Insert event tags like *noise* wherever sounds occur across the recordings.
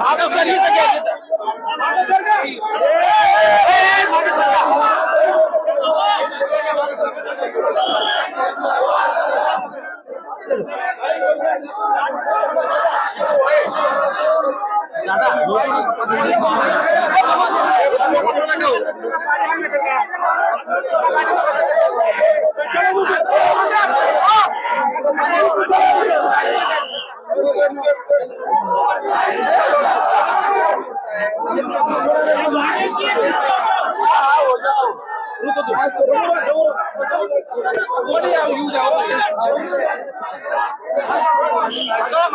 Adam Ferreira, ए, मागे sir जा. ओ, थांब,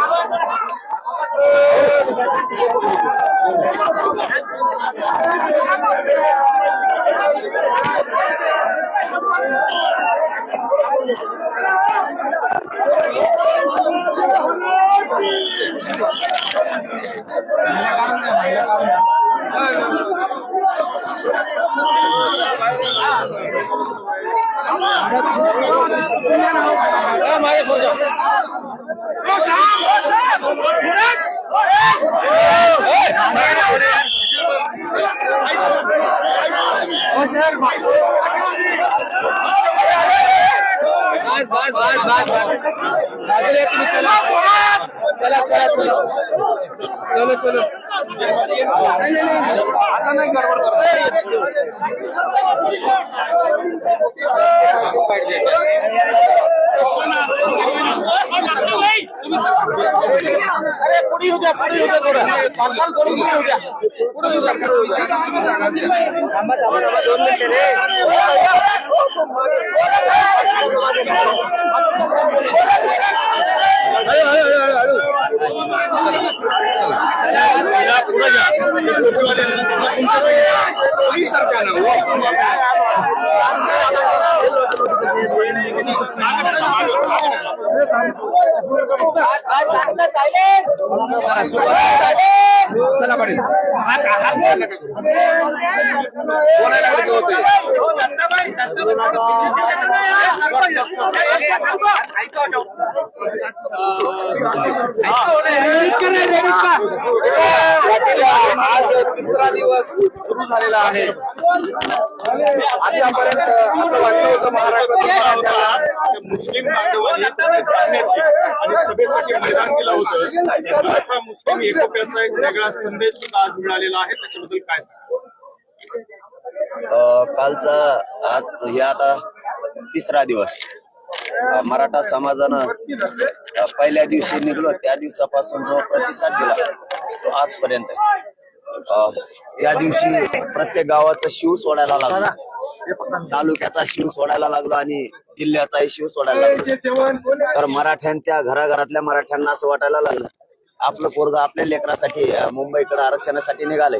ओ, थांब. पुढे. ए, मागे पुढे. ओ, सर, मागे. बस बस बस बस बस बाजूला या तुम्ही, चला चला चला चला चलो चलो नाही नाही नाही आता नाही गडबड अरे पुढे येऊ द्या पुढे येऊ द्या थोडं पालकाल करून पुढे येऊ द्या पुढे येऊ द्या थांबा थांबा थांबा दोन मिनिटं रे हळू हळू हळू हळू चला पाटील हात हात बोलायला लागले होते आज तिसरा दिवस सुरू झालेला आहे. आतापर्यंत असं वाटलं होतं महाराष्ट्रात मुस्लिम बांधवांनी त्यांना आणि सभेसाठी मैदान केलं होतं. आता मुस्लिम एकोप्याचा एक वेगळा संदेश सुद्धा आज मिळालेला आहे. त्याच्याबद्दल काय कालचा आज हे आता तिसरा दिवस. मराठा समाजानं पहिल्या दिवशी निघलो त्या दिवसापासून जो प्रतिसाद दिला तो आजपर्यंत त्या दिवशी प्रत्येक गावाचा शिव सोडायला लागला. तालुक्याचा शिव सोडायला लागला आणि जिल्ह्याचाही शिव सोडायला लागला. तर मराठ्यांच्या घराघरातल्या मराठ्यांना असं वाटायला लागलं आपलं पोरग आपल्या लेकरासाठी मुंबईकडे आरक्षणासाठी निघालंय.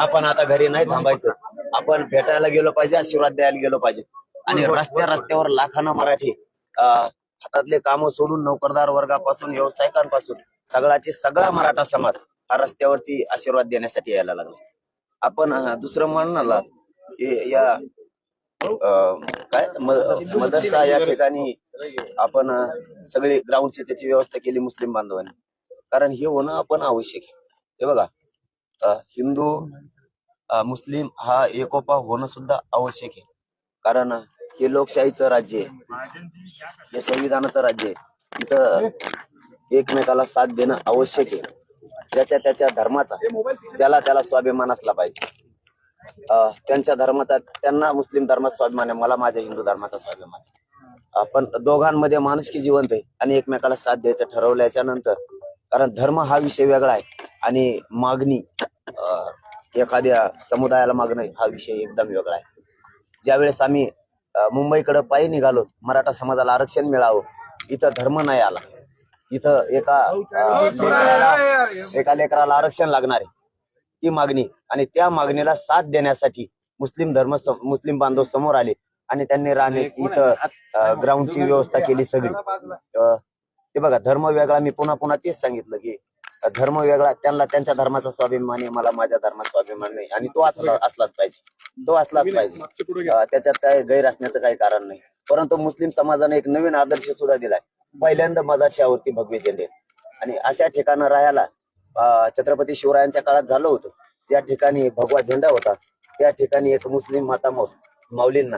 आपण आता घरी नाही थांबायचं. आपण भेटायला गेलो पाहिजे आशीर्वाद द्यायला गेलो पाहिजे. आणि रस्त्या रस्त्यावर लाखानं मराठी हातातले काम सोडून नोकरदार वर्गापासून व्यावसायिकांपासून सगळ्याचे सगळा मराठा समाज हा रस्त्यावरती आशीर्वाद देण्यासाठी यायला लागला. आपण दुसरं म्हणाला या काय? मदरसा या ठिकाणी आपण सगळे सगळी ग्राउंडची त्याची व्यवस्था केली मुस्लिम बांधवांनी. कारण हे होणं आपण आवश्यक आहे. हे बघा हिंदू मुस्लिम हा एकोपा होणं सुद्धा आवश्यक आहे. कारण हे लोकशाहीचं राज्य आहे. हे संविधानाचं राज्य आहे. इथं एकमेकाला साथ देणं आवश्यक आहे. ज्याच्या त्याच्या धर्माचा ज्याला त्याला स्वाभिमान असला पाहिजे. त्यांच्या धर्माचा त्यांना मुस्लिम धर्माचा स्वाभिमान आहे मला माझ्या हिंदू धर्माचा स्वाभिमान आहे. आपण दोघांमध्ये माणुसकी जिवंत आहे आणि एकमेकाला साथ द्यायचं ठरवल्याच्या नंतर कारण धर्म हा विषय वेगळा आहे आणि मागणी एखाद्या समुदायाला मागणं हा विषय एकदम वेगळा आहे. ज्यावेळेस आम्ही मुंबईकडे पायी निघालो. मराठा समाजाला आरक्षण मिळावं. इथं धर्म नाही आला. इथं एका लेकराला एका लेकराला आरक्षण लागणार आहे. ती मागणी. आणि त्या मागणीला साथ देण्यासाठी मुस्लिम धर्म मुस्लिम बांधव समोर आले. आणि त्यांनी राहणे इथं ग्राउंडची व्यवस्था केली सगळी. ते बघा धर्म वेगळा. मी पुन्हा पुन्हा तेच सांगितलं की धर्म वेगळा त्यांना त्यांच्या धर्माचा स्वाभिमान आहे मला माझ्या धर्माचा स्वाभिमान नाही. आणि तो असला असलाच पाहिजे. तो असलाच पाहिजे. त्याच्यात काय गैर असण्याचं काही कारण नाही. परंतु मुस्लिम समाजाने एक नवीन आदर्श सुद्धा दिलाय. पहिल्यांदा मदरशावरती भगवे झेंडे. आणि अशा ठिकाणं राहायला छत्रपती शिवरायांच्या काळात झालं होतं. त्या ठिकाणी भगवा झेंडा होता. त्या ठिकाणी एक मुस्लिम माता माऊ- माऊलींना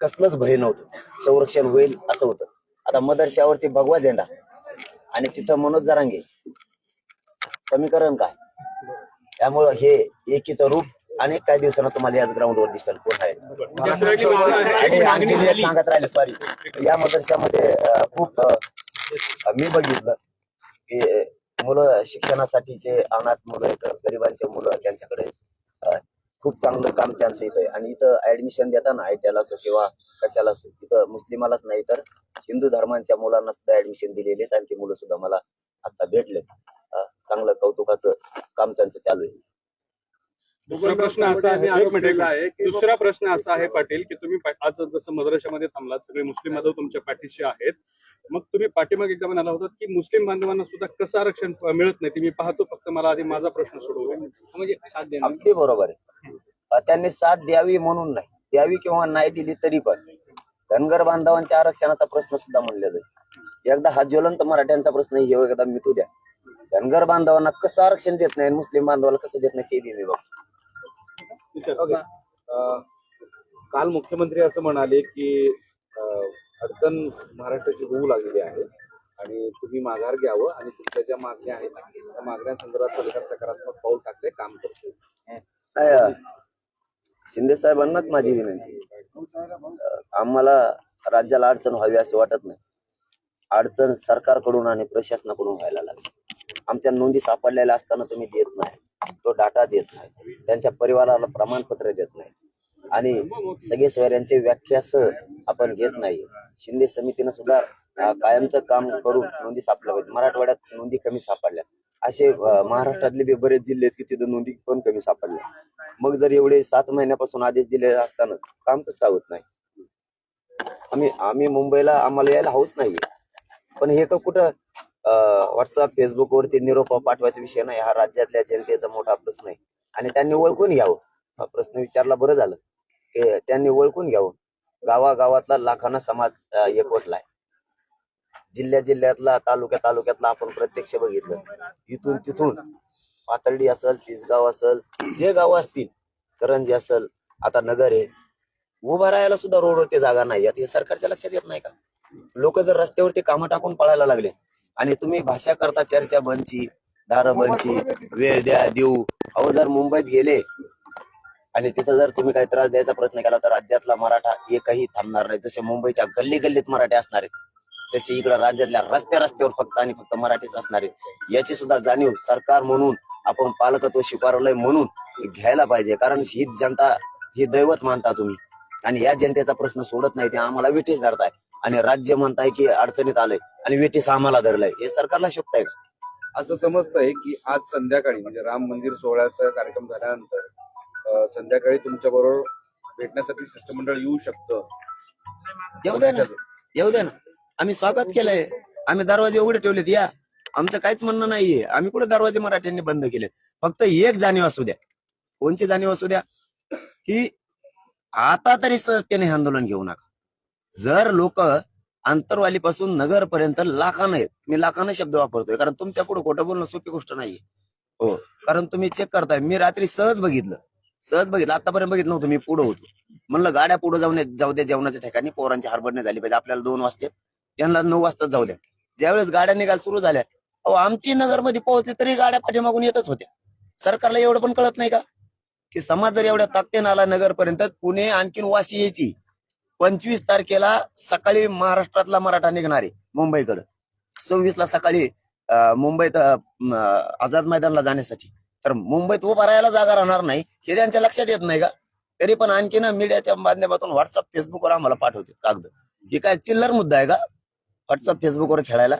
कसलंच भय नव्हतं. संरक्षण होईल असं होतं. आता मदरशावरती भगवा झेंडा. आणि तिथं मनोज जरांगे. समीकरण काय? त्यामुळं हे एकीचं रूप अनेक काही दिवसांना तुम्हाला याच ग्राउंडवर दिसेल. कोण आहे? आणि सांगत राहिले सॉरी या मदरशामध्ये खूप मी बघितलं की मुलं शिक्षणासाठीचे अनाथ मुलं आहेत गरिबांचे मुलं त्यांच्याकडे खूप चांगलं काम त्यांचं इथं आहे. आणि इथं ऍडमिशन देताना आय असो किंवा कशाला असो इथं मुस्लिमालाच नाही तर हिंदू धर्मांच्या मुलांना सुद्धा ऍडमिशन दिलेले आहेत. आणि ती मुलं सुद्धा मला आता भेटलेत. चांगलं कौतुकाचं काम त्यांचं चालू आहे. दुसरा प्रश्न असा आहे एक मिनिट. एक मिनिट. दुसरा प्रश्न असा आहे पाटील की तुम्ही आज जसं मद्राशामध्ये थांबलात सगळे मुस्लिम बांधव तुमच्या पाठीशी आहेत. मग तुम्ही पाठीमागे एकदा म्हणाला होता की मुस्लिम बांधवांना सुद्धा कसं आरक्षण मिळत नाही? ते मी पाहतो फक्त मला आधी माझा प्रश्न सोडवू. म्हणजे साथ अगदी बरोबर आहे. त्यांनी साथ द्यावी म्हणून नाही. द्यावी किंवा नाही दिली तरी पण. धनगर बांधवांच्या आरक्षणाचा प्रश्न सुद्धा म्हणलेला आहे एकदा हा ज्वलंत मराठ्यांचा प्रश्न आहे, हे एकदा मिटू द्या. धनगर बांधवांना कसं आरक्षण देत नाही मुस्लिम बांधवाला कसं देत नाही ते बी मी बघतो. विचार. अं, काल मुख्यमंत्री असं म्हणाले की अं, अडचण महाराष्ट्राची होऊ लागलेली आहे आणि तुम्ही माघार घ्यावं आणि तुमच्या ज्या मागण्या आहेत त्या मागण्यांसंदर्भात सरकार सकारात्मक पाऊल टाकले काम करते शिंदे साहेबांनाच माझी विनंती. आम्हाला राज्याला अडचण व्हावी असे वाटत नाही. अडचण सरकारकडून आणि प्रशासनाकडून व्हायला लागली. आमच्या नोंदी सापडलेल्या असताना तुम्ही देत नाही. तो डाटा देत नाही. त्यांच्या परिवाराला प्रमाणपत्र देत नाही. आणि सगळे सोयऱ्यांचे व्याख्यास आपण घेत नाही. शिंदे समितीनं सुद्धा कायमचं काम करून नोंदी सापडल्या पाहिजे मराठवाड्यात नोंदी कमी सापडल्या. असे महाराष्ट्रातले बी बरेच जिल्हे आहेत की तिथं नोंदी पण कमी सापडल्या. मग जर एवढे सात महिन्यापासून आदेश दिले असताना काम कसं होत नाही? आम्ही आम्ही मुंबईला आम्हाला यायला हौस नाहीये. पण हे का कुठं व्हॉट्सअप फेसबुक वरती निरोप पाठवायचा विषय नाही. हा राज्यातल्या जनतेचा मोठा प्रश्न आहे. आणि त्यांनी ओळखून घ्यावं. हा प्रश्न विचारला बरं झालं. की त्यांनी ओळखून घ्यावं. गावागावातला लाखांना समाज अं, एकवटलाय जिल्ह्या जिल्ह्यातला तालुक्या तालुक्यातला आपण प्रत्यक्ष बघितलं. इथून तिथून पातर्डी असेल तिसगाव असल जे गाव असतील करंजी असेल आता नगर आहे उभा राहायला सुद्धा रोडवरती जागा नाही. यात हे सरकारच्या लक्षात येत नाही का? लोक जर रस्त्यावरती कामं टाकून पळायला लागले आणि तुम्ही भाषा करता चर्चा बनची दार बनची वेळ द्या देऊ. अहो जर मुंबईत गेले आणि तिथं जर तुम्ही काही त्रास द्यायचा प्रयत्न केला तर राज्यातला मराठा एकही थांबणार नाही. जसे मुंबईच्या गल्ली गल्लीत मराठी असणार आहेत तसे इकडे राज्यातल्या रस्त्या रस्त्यावर फक्त आणि फक्त मराठीच असणार आहेत. याची सुद्धा जाणीव सरकार म्हणून आपण पालकत्व स्वीकारलंय म्हणून घ्यायला पाहिजे. कारण ही जनता ही दैवत मानता तुम्ही. आणि या जनतेचा प्रश्न सोडत नाही ते आम्हाला विठीच धरताय. आणि राज्य म्हणताय की अडचणीत आलंय आणि वेठीस आम्हाला धरलंय. हे सरकारला शोभताय का? असं समजतंय की आज संध्याकाळी म्हणजे राम मंदिर सोहळ्याचा कार्यक्रम झाल्यानंतर संध्याकाळी तुमच्या बरोबर भेटण्यासाठी शिष्टमंडळ येऊ शकतं. येऊ दे ना. येऊ दे ना. आम्ही स्वागत केलंय. आम्ही दरवाजे उघडे ठेवलेत. या. आमचं काहीच म्हणणं नाहीये. आम्ही कुठे दरवाजे मराठ्यांनी बंद केले फक्त एक जाणीव असू द्या. कोणची जाणीव असू द्या? की आता तरी सहजतेने आंदोलन घेऊ नका. जर लोक आंतरवालीपासून नगर पर्यंत लाखानं आहेत मी लाखानं शब्द वापरतोय कारण तुमच्यापुढे खोटं बोलणं सोपी गोष्ट नाहीये. हो कारण तुम्ही चेक करताय. मी रात्री सहज बघितलं. सहज बघितलं. आतापर्यंत बघितलं नव्हतं मी पुढे होतो. म्हणलं गाड्या पुढे जाऊन जाऊ द्या जेवणाच्या ठिकाणी पोरांची हरबडणे झाली पाहिजे. आपल्याला दोन वाजतात यांना नऊ वाजता जाऊ द्या. ज्यावेळेस गाड्या निघायला सुरू झाल्या अहो आमची नगरमध्ये पोहोचली तरी गाड्या पाठीमागून येतच होत्या. सरकारला एवढं पण कळत नाही का? की समाज जर एवढ्या ताकदीने आला नगरपर्यंत पुणे आणखीन वाशी यायची. पंचवीस तारखेला सकाळी महाराष्ट्रातला मराठा निघणार आहे मुंबईकडे. सव्वीस ला सकाळी मुंबईत आझाद मैदानला जाण्यासाठी. तर मुंबईत उभा राहायला जागा राहणार नाही हे त्यांच्या लक्षात येत नाही का? तरी पण आणखीन मीडियाच्या माध्यमातून व्हॉट्सअप फेसबुकवर आम्हाला पाठवते कागद. हे काय चिल्लर मुद्दा आहे का? व्हॉट्सअप फेसबुकवर खेळायला?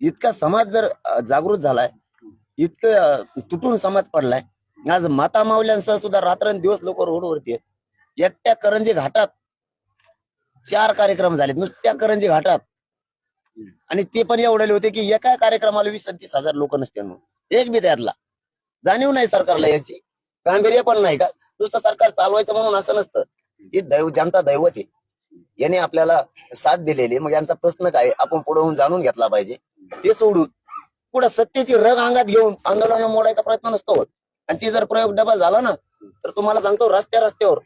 इतका समाज जर जागृत झालाय इतकं तुटून समाज पडलाय. आज माता मावल्यांसह सुद्धा रात्रंदिवस लोक रोडवरती आहेत. एकट्या करंजी घाटात चार कार्यक्रम झालेत नुसत्या करंजी घाटात. आणि ते पण एवढे होते की एका कार्यक्रमाला वीस तीस हजार लोक नसते म्हणून. एक बी त्यातला. जाणीव नाही सरकारला याची. गांभीर्य पण नाही का? नुसतं सरकार चालवायचं म्हणून असं नसतं. ही दैव जनता दैवत आहे. याने आपल्याला साथ दिलेली आहे. मग यांचा प्रश्न काय आपण पुढे होऊन जाणून घेतला पाहिजे. ते सोडून पुढे सत्तेची रग अंगात घेऊन आंदोलन मोडायचा प्रयत्न नसतो होत. आणि ते जर प्रयोग डबल झाला ना तर तुम्हाला सांगतो रस्त्या रस्त्यावर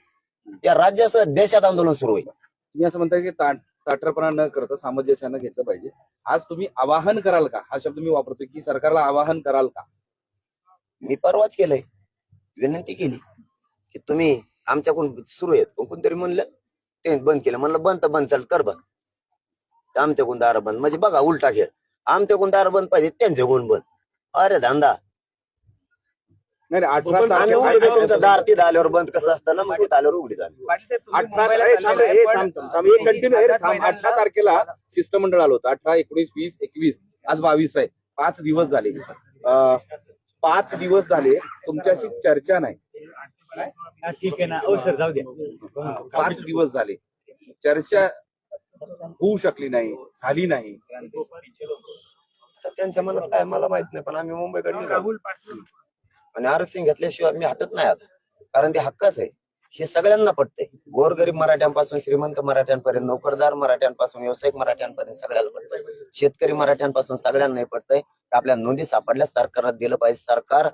या राज्यासह देशात आंदोलन सुरू होईल. तुम्ही असं म्हणताय की ताट ताठरपणा न करता सामंजस्यानं घेतलं पाहिजे. आज तुम्ही आवाहन कराल का? हा शब्द मी वापरतोय की सरकारला आवाहन कराल का? मी परवाच केलंय. विनंती केली की तुम्ही आमच्याकडून सुरू आहेत. पण कोणतरी म्हणलं ते बंद केलं. म्हणलं बंद तर बंद चल कर बंद. आमच्या आमच्याकडून दार बंद. म्हणजे बघा उलटा खेळ. आमच्याकडून दार बंद पाहिजे त्यांच्याकडून बंद. अरे धंदा. नाही अठरा आम्ही उघडू दे तुमचं दार तिथं आल्यावर बंद कसं असतं ना? मग तिथं आल्यावर उघडी झाली थांब. अठरा तारखेला शिष्टमंडळ आलं होतं. अठरा एकोणीस वीस एकवीस आज बावीस आहे. पाच दिवस झाले. पाच दिवस झाले. तुमच्याशी चर्चा नाही. ठीक आहे ना. ओ सर जाऊ द्या. पाच दिवस झाले. चर्चा होऊ शकली नाही झाली नाही. तर त्यांच्या मनात काय मला माहीत नाही पण आम्ही मुंबईकडे निघालो आणि आरक्षण घेतल्याशिवाय मी हटत नाही आता. कारण ते हक्कच आहे. हे सगळ्यांना पटतंय. गोरगरीब मराठ्यांपासून श्रीमंत मराठ्यांपर्यंत नोकरदार मराठ्यांपासून व्यावसायिक मराठ्यांपर्यंत सगळ्याला पडतंय शेतकरी मराठ्यांपासून सगळ्यांना पडतंय आपल्या नोंदी सापडल्या सरकारला दिलं पाहिजे. सरकार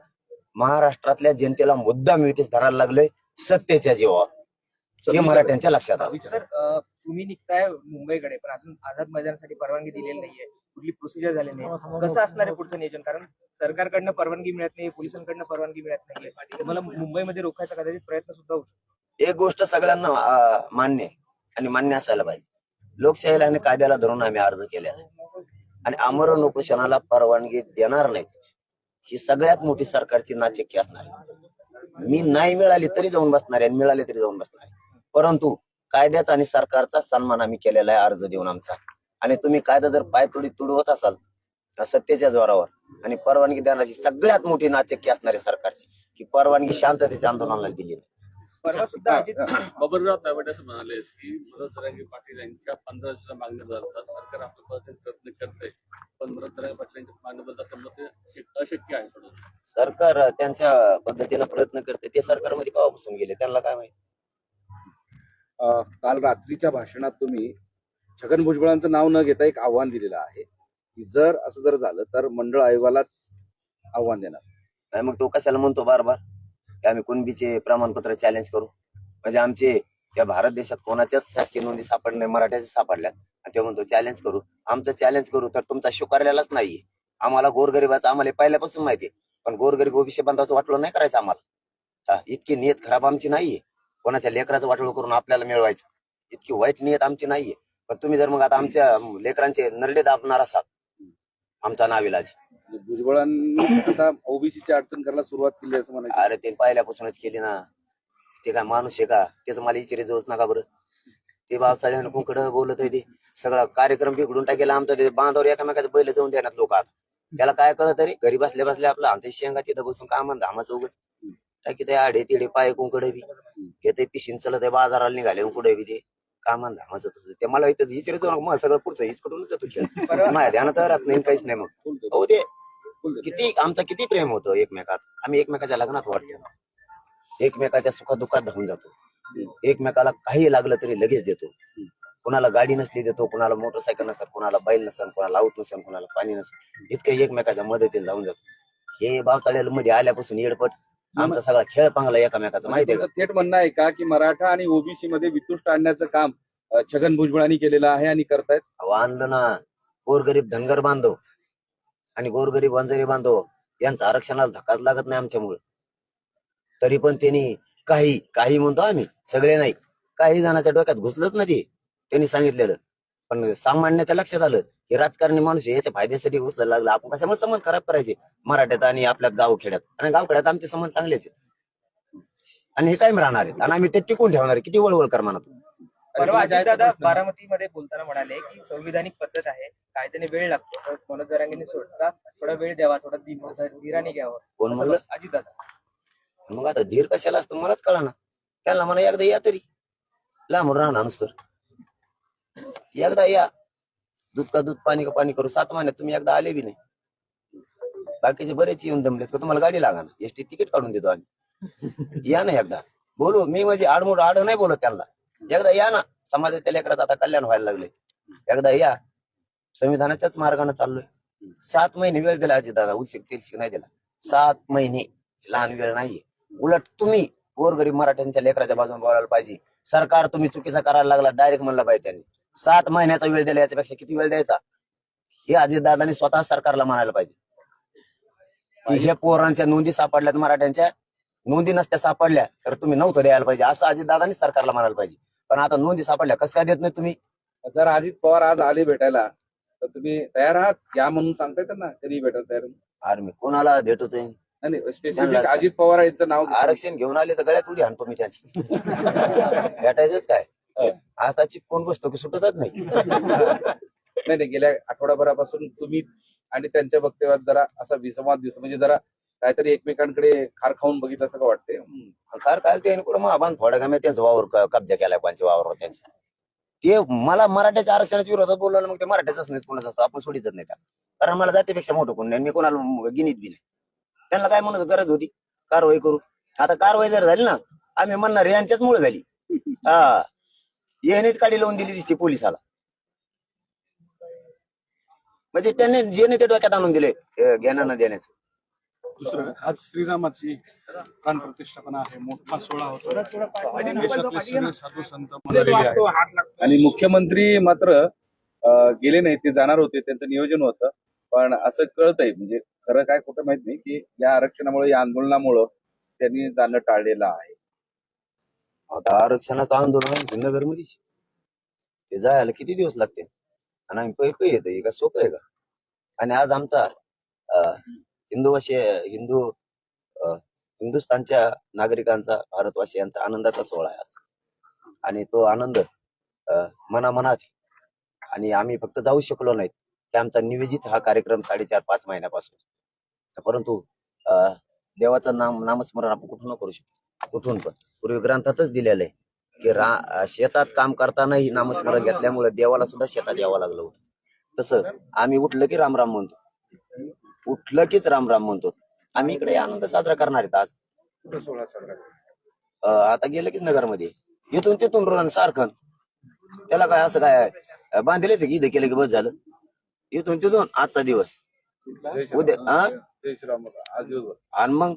महाराष्ट्रातल्या जनतेला मुद्दा मिठीस धरायला लागलंय सत्तेच्या जीवावर. हे मराठ्यांच्या लक्षात आलं. सर तुम्ही निघताय मुंबईकडे पण अजून आझाद मैदानासाठी परवानगी दिलेली नाहीये. कुठली प्रोसिजर झाली नाही कसं असणार आहे पुढचं नियोजन? कारण सरकारकडनं परवानगी मिळत नाही पोलिसांकडनं परवानगी मिळत नाहीये. तुम्हाला मुंबईमध्ये रोखायचा कदाचित प्रयत्न सुद्धा होऊ शकतो. एक गोष्ट सगळ्यांना मान्य आहे आणि मान्य असायला पाहिजे. लोकशाहीला आणि कायद्याला धरून आम्ही अर्ज केले आणि आमरण उपोषणाला परवानगी देणार नाहीत. ही सगळ्यात मोठी सरकारची नाचक्की असणार आहे. मी नाही मिळाली तरी जाऊन बसणार आहे आणि मिळाली तरी जाऊन बसणार आहे. परंतु कायद्याचा आणि सरकारचा सन्मान आम्ही केलेला आहे अर्ज देऊन आमचा. आणि तुम्ही कायदा जर पायतोडी तुडवत असाल तर सत्तेच्या जोरावर. आणि परवानगी देण्याची सगळ्यात मोठी नाचक्की असणार आहे सरकारची की परवानगी शांततेच्या आंदोलनाला दिली नाही. परवा सुद्धा अजित बाबूराव तावड असं म्हणाले की मनोज जरांगे पाटील यांच्या पंधरा मागण्या सरकार आपल्या पद्धतीने प्रयत्न करते. पण मनोज जरांगे पाटील यांच्या मागण्या बद्दल तर मग ते अशक्य आहे थोडं. सरकार त्यांच्या पद्धतीनं प्रयत्न करते. ते सरकारमध्ये केव्हापासून गेले? त्यांना काय माहिती? काल रात्रीच्या भाषणात तुम्ही छगन भुजबळांचं नाव न घेता एक आव्हान दिलेलं आहे. की जर असं जर झालं तर मंडळ आयोगालाच आव्हान देणार. नाही मग तो कशाला म्हणतो बार बार की आम्ही कुणबीचे प्रमाणपत्र चॅलेंज करू? म्हणजे आमचे या भारत देशात कोणाच्याच शासकीय नोंदी सापडले नाही मराठ्याच्या सापडल्यात. आणि ते म्हणतो चॅलेंज करू. आमचं चॅलेंज करू तर तुमचा स्वीकारलेलाच नाहीये. आम्हाला गोरगरिबाचं आम्हाला पहिल्यापासून माहिती आहे पण गोरगरीब ओबीसी बांधवाचं वाटलं नाही करायचं आम्हाला. इतकी नियत खराब आमची नाहीये. कोणाच्या लेकराचं वाटोळ करून आपल्याला मिळवायचं. इतकी वाईट नियत आमची नाहीये. पण तुम्ही जर मग आता आमच्या लेकरांचे नरडे दाबणार असाल आमचा नाविलाज भुजबळांनी आता ओबीसीची अडचण करायला सुरुवात केली असं म्हणायचं. अरे ते पहिल्यापासूनच केली ना. ते काय माणूस आहे का? त्याचं मला इचारे जाऊच नका बरं. ते बाबसाहेब कुंकडं बोलत आहे ते. सगळा कार्यक्रम बिघडून टाकेला आमचा. ते बांधावर एकामेकाचं बैल जाऊन देण्यात लोक आता त्याला काय कळत तरी? घरी बसल्या बसल्या आपलं आमच्या शेंगा तिथं बसून काय म्हणत आम्हाला उगच. टाकी ते आडे तिडे पाय कुंकडे बी. घेते पिशीन चलत आहे बाजाराला निघाले कुठे बी ते. म्हणत आम्हाला तसं ते. मला इथं जाऊ मग सगळं पुढचं हिचकडूनच जातो खेळ? माझ्या ध्यानात राहत नाही काहीच नाही मग. हो ते किती आमचं किती प्रेम होतं एकमेकात. आम्ही एकमेकाच्या लग्नात वाटतो एकमेकाच्या सुखात दुःखात धावून जातो. एकमेकाला काही लागलं तरी लगेच देतो. कुणाला गाडी नसली देतो कुणाला मोटरसायकल नसेल कुणाला बैल नसेल कुणाला आऊत नसेल कुणाला पाणी नसेल. इतकं एकमेकाच्या मदतीला जाऊन जातो. हे बावचाळ्याला मध्ये आल्यापासून येडपट आमचा सगळा खेळ पांगला एकमेकाचा माहितीये का? तुमचं थेट म्हणणं आहे का की मराठा आणि ओबीसी मध्ये वितुष्ट आणण्याचं काम अं, छगन भुजबळांनी केलेलं आहे आणि करतायत? अहो, आणलं ना. गोरगरीब धनगर बांधव आणि गोरगरीब वंजारी बांधव यांचा आरक्षणाला धक्काच लागत नाही आमच्यामुळे. तरी पण त्यांनी काही काही म्हणतो आम्ही सगळे नाही. काही जणांच्या डोक्यात घुसलंच ना ते. त्यांनी सांगितलेलं. पण सामान्याच्या लक्षात आलं की राजकारणी माणूस याच्या फायद्यासाठी घुसला लागला. आपण कशामुळे संबंध खराब करायचे? मराठ्यात आणि आपल्या गावखेड्यात. आणि गावखेड्यात आमचे संबंध चांगलेच आहेत. आणि हे कायम राहणार आहेत. आणि आम्ही ते टिकून ठेवणार आहे. किती वळवळ कर. परवा बारामतीमध्ये बोलताना म्हणाले की संविधानिक पद्धत आहे. कायद्याने वेळ लागतो. तर मनोज जरांगेने सोडता थोडा वेळ द्यावा थोडा धीर- धीराने घ्यावं. कोण म्हणलं? अजितदादा मग आता धीर कशाला असतो? मलाच कळा ना त्यांना म्हणा एकदा या तरी. लांबून राहणार नुसतं. एकदा या. दूध का दूध पाणी का पाणी करू. सात महिन्यात तुम्ही एकदा आले बी नाही. बाकीचे बरेच येऊन दमलेत का तुम्हाला गाडी लागा ना. एसटी तिकीट काढून देतो आम्ही. या ना एकदा. बोलू मी म्हणजे आडमोड आड नाही बोलत त्यांना. एकदा या ना. समाजाच्या लेकरात आता कल्याण व्हायला लागले. एकदा या. संविधानाच्याच मार्गाने चाललोय. सात महिने वेळ दिला अजित दादा. उशिक तिरशिक नाही दिला. सात महिने लहान वेळ नाहीये. उलट तुम्ही गोरगरीब मराठ्यांच्या लेकराच्या बाजूने बोलायला पाहिजे. सरकार तुम्ही चुकीचा करायला लागला डायरेक्ट म्हणलं पाहिजे त्यांनी. सात महिन्याचा वेळ दिला याच्यापेक्षा किती वेळ द्यायचा? हे अजितदादांनी स्वतः सरकारला म्हणायला पाहिजे. की हे पोरांच्या नोंदी सापडल्यात मराठ्यांच्या नोंदी नसत्या सापडल्या तर तुम्ही नव्हतं द्यायला पाहिजे. असं अजितदादांनी सरकारला म्हणायला पाहिजे. पण आता नोंदी सापडल्या कसं काय देत नाही तुम्ही? जर अजित पवार आज आले भेटायला तर तुम्ही तयार आहात? या म्हणून सांगताय त्यांना कधी भेटायला तयार अरे मी कोणाला भेटतोय? नाही स्पेसिफिक त्यांना- अजित पवार यांचं नाव आरक्षण घेऊन आले तर गळ्यात उडी आणतो मी त्यांची. *laughs* भेटायचंच काय? असा चिपकून बसतो की सुटतच नाही. *laughs* नाही नाही गेल्या आठवडाभरापासून तुम्ही आणि त्यांच्या वक्तव्यात जरा असा विसंवाद दिसतो. म्हणजे जरा काहीतरी एकमेकांकडे खार खाऊन बघितलं असं हम्म. कार काय ते कुठं महाबान थोड्या कामी त्यांचा वावर कब्जा केलाय पंच वावर त्यांच्या ते मला मराठ्याच्या आरक्षणाच्या विरोधात बोललं मग ते मराठ्याच नाही कोणाचं असं आपण सोडितच नाही त्याला. कारण मला जातीपेक्षा मोठं कोण नाही मी कोणाला गिनीत बी नाही. त्यांना काय म्हणत गरज होती? कारवाई करू. आता कारवाई जर झाली ना आम्ही म्हणणार यांच्याच मुळे झाली. हा. येणेच काढी लावून दिली दिसते पोलिसाला. म्हणजे त्यांनी जे ते डोक्यात आणून दिले अं, ज्ञानानं देण्याचं. दुसरं आज श्रीरामाची प्राण प्रतिष्ठापना आहे मोठा सोहळा होतो साधू संत आणि मुख्यमंत्री मात्र गेले नाही ते जाणार होते त्यांचं नियोजन होतं. पण असं कळतंय म्हणजे खरं काय कुठं माहीत नाही की या आरक्षणामुळे या आंदोलनामुळं त्यांनी जाणं टाळलेलं आहे. आता आरक्षणाचं आंदोलन नगरमध्ये ते जायला किती दिवस लागते? आणि आम्ही पै पै येतो हे का सोपं आहे का? आणि आज आमचा अं, हिंदूवासी हिंदू अं, हिंदुस्थानच्या नागरिकांचा भारतवासियांचा आनंदाचा सोहळा आहे आज. आणि तो आनंद मनामनात आणि आम्ही फक्त जाऊ शकलो नाहीत की आमचा निवेदित हा कार्यक्रम साडेचार पाच महिन्यापासून. परंतु अं, देवाचं नाम नामस्मरण आपण कुठून करू शकतो. कुठून पण. पूर्वी ग्रंथातच दिलेलं आहे की रा शेतात काम करतानाही नामस्मरण घेतल्यामुळे देवाला सुद्धा शेतात यावं लागलं होतं. तसं आम्ही उठलं की राम राम म्हणतो. उठलं कीच राम राम म्हणतो. आम्ही इकडे आनंद साजरा करणार आहेत आज. आता गेलं की नगरमध्ये. इथून तिथून रोज सारखं. त्याला काय असं काय बांधलेच की इथं केलं की बस झालं? इथून तिथून आजचा दिवस. उद्या हा आणि मग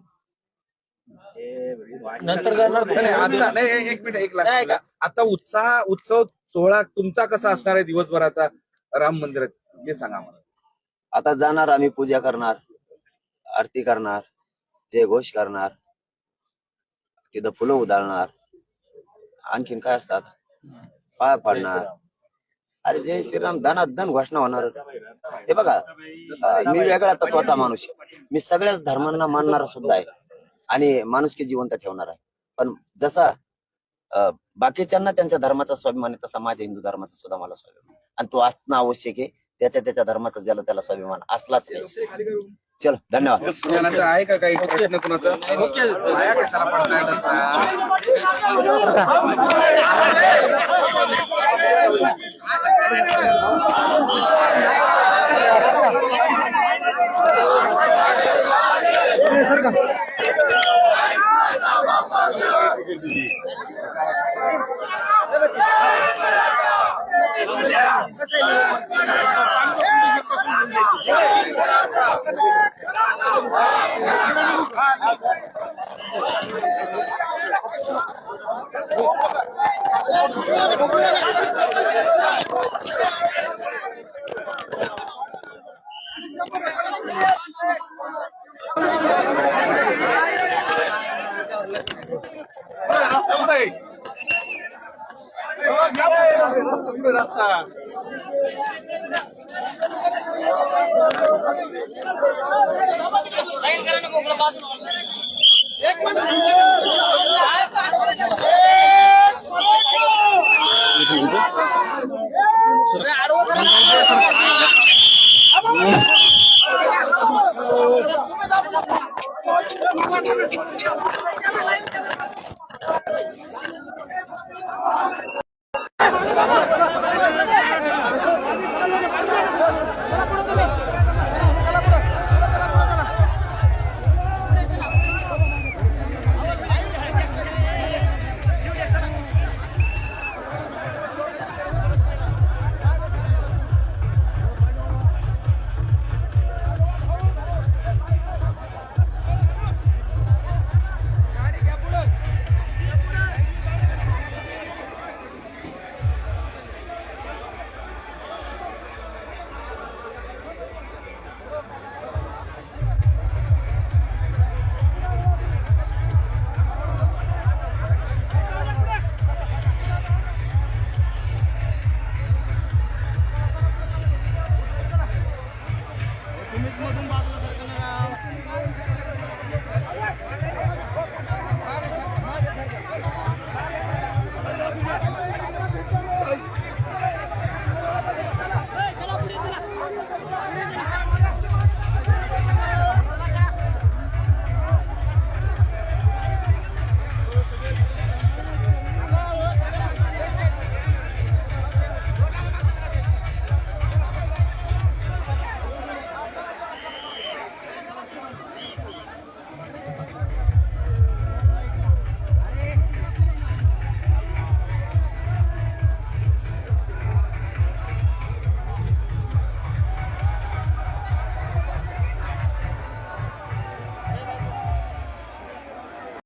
नंतर करणार नाही, आता नाही एक- एक मिनिट एक last बोला. आता उत्साह उत्सव सोहळा तुमचा कसा असणार आहे दिवसभराचा राम मंदिरात? हे सांगा मला आता जाणार आम्ही पूजा करणार आरती करणार जय घोष करणार तिथं फुलं उधळणार. आणखीन काय असतात? पाय पाडणार. अरे जय श्रीराम धनात धन घोषणा होणार. हे बघा अं, मी वेगळ्या तत्वाचा माणूस आहे. मी सगळ्याच धर्मांना मानणारा सुद्धा आहे. आणि माणुसकी जिवंत ठेवणार आहे. पण जसा अं, बाकीच्यांना त्यांच्या धर्माचा स्वाभिमान आहे तसा माझ्या हिंदू धर्माचा सुद्धा मला स्वाभिमान. आणि तो असणं आवश्यक आहे. त्याच्या त्याच्या धर्माचा ज्याला त्याला स्वाभिमान असलाच पाहिजे. चलो धन्यवाद. ज्ञानाचं आहे का काही प्रश्न कुणाचा? आया कशाला पडतायत आता?